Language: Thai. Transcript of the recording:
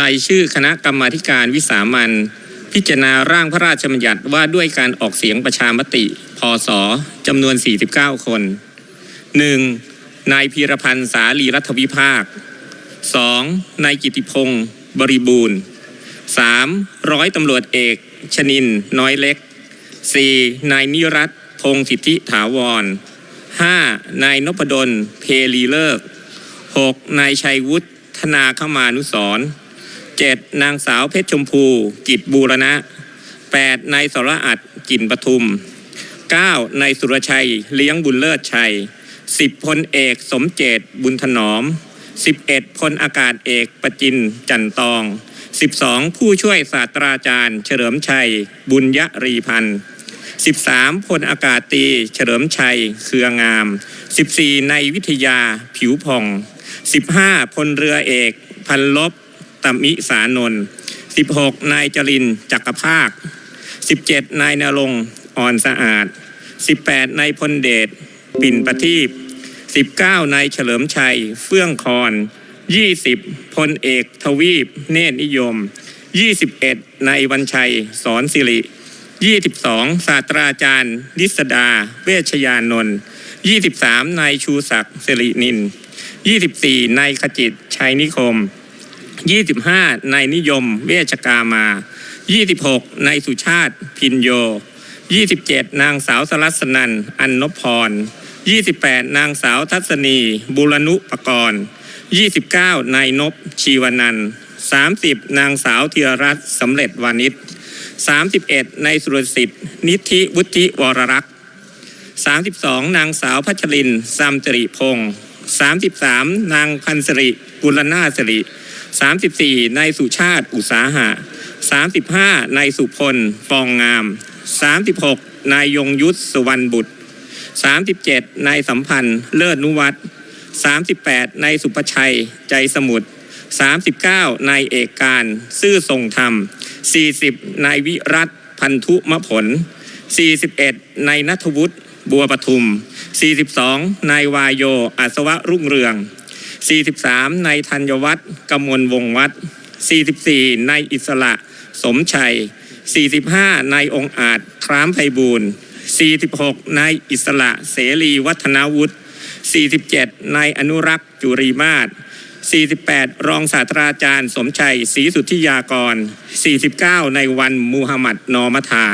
รายชื่อคณะกรรมาธิการวิสามันพิจารณาร่างพระราชบัญญัติว่าด้วยการออกเสียงประชามติ พศจำนวน 49 คน 1. นายพีรพันธ์สาลีรัฐวิภาค 2. นายกิติพงศ์บริบูรณ์ 3. ร้อยตำรวจเอก ชนิน น้อยเล็ก 4. นายนิรัตพงสิทธิถาวร 5. นายนพดล เพลีเลิก 6. นายชัยวุฒิ นาเขมานุสรณ์ 7. นางสาวเพชรชมพู กิจบูรณะ 8. นายสรอัดกิ่นปทุม 9. นายสุรชัย เลี้ยงบุญเลิศชัย 10. พลเอกสมเจตบุญถนอม 11. พลอากาศเอกประจินจันตอง 12. ผู้ช่วยศาสตราจารย์ เฉลิมชัย บุญยรีพันธ์ 13. พลอากาศตี เฉลิมชัย เครืองาม 14. ในายวิทยาผิวผ่อง 15. พลเรือเอก พันลบตมิสานนท์ 16. นายจรินจักรภาค 17. นายนรงอ่อนสะอาด 18. นายพลเดชปิ่นประทีป 19. นายเฉลิมชัย เฟื่องคอน 20. พลเอกทวีป เนตรนิยม 21. นายวันชัย สอนสิริ 22. ศาสตราจารย์ นิสดา เวชยานนท์ 23. นายชูศักดิ์สิรินิน 24. นายขจิตชัยนิคม 25. นายนิยม เวชกามา 26. นายสุชาติพินโย 27. นางสาวสรัสนันอันนพพร 28. นางสาวทัศนี บุรณุปกรณ์ 29. นายนบชีวนันท์ 30. นางสาวธีรรัตน์สำเร็จวานิช 31. นายสุรสิทธิ์นิธิวุฒิวรรักษ์ 32. นางสาวพัชรินทร์ซามจริพงศ์ 33. นางพันสริกุลนาสริ 34. นายสุชาติอุตสาหะ 35. นายสุพล ฟองงาม 36. นายยงยุทธสุวรรณบุตร 37. นายสัมพันธ์ เลิศนุวัฒน์ 38. นายสุภชัย ใจสมุทร 39. นายเอกการ ซื่อทรงธรรม 40. นายวิรัตพันธุมผล 41. นายนัทวุฒิ บัวปทุม 42. นายวายโย อัศวะรุ่งเรือง 43. นายธัญวัฒน์กมลวงศ์วัฒน์ 44. นายอิสระ สมชัย 45. นายองอาจครามไพบูรณ์ 46. นายอิสระเสรีวัฒนาวุฒิ 47. นายอนุรักษ์จุรีมาศ48 รองศาสตราจารย์ สมชัยศรีสุทธิยากร 49ในวันมูฮัมหมัดนอมทา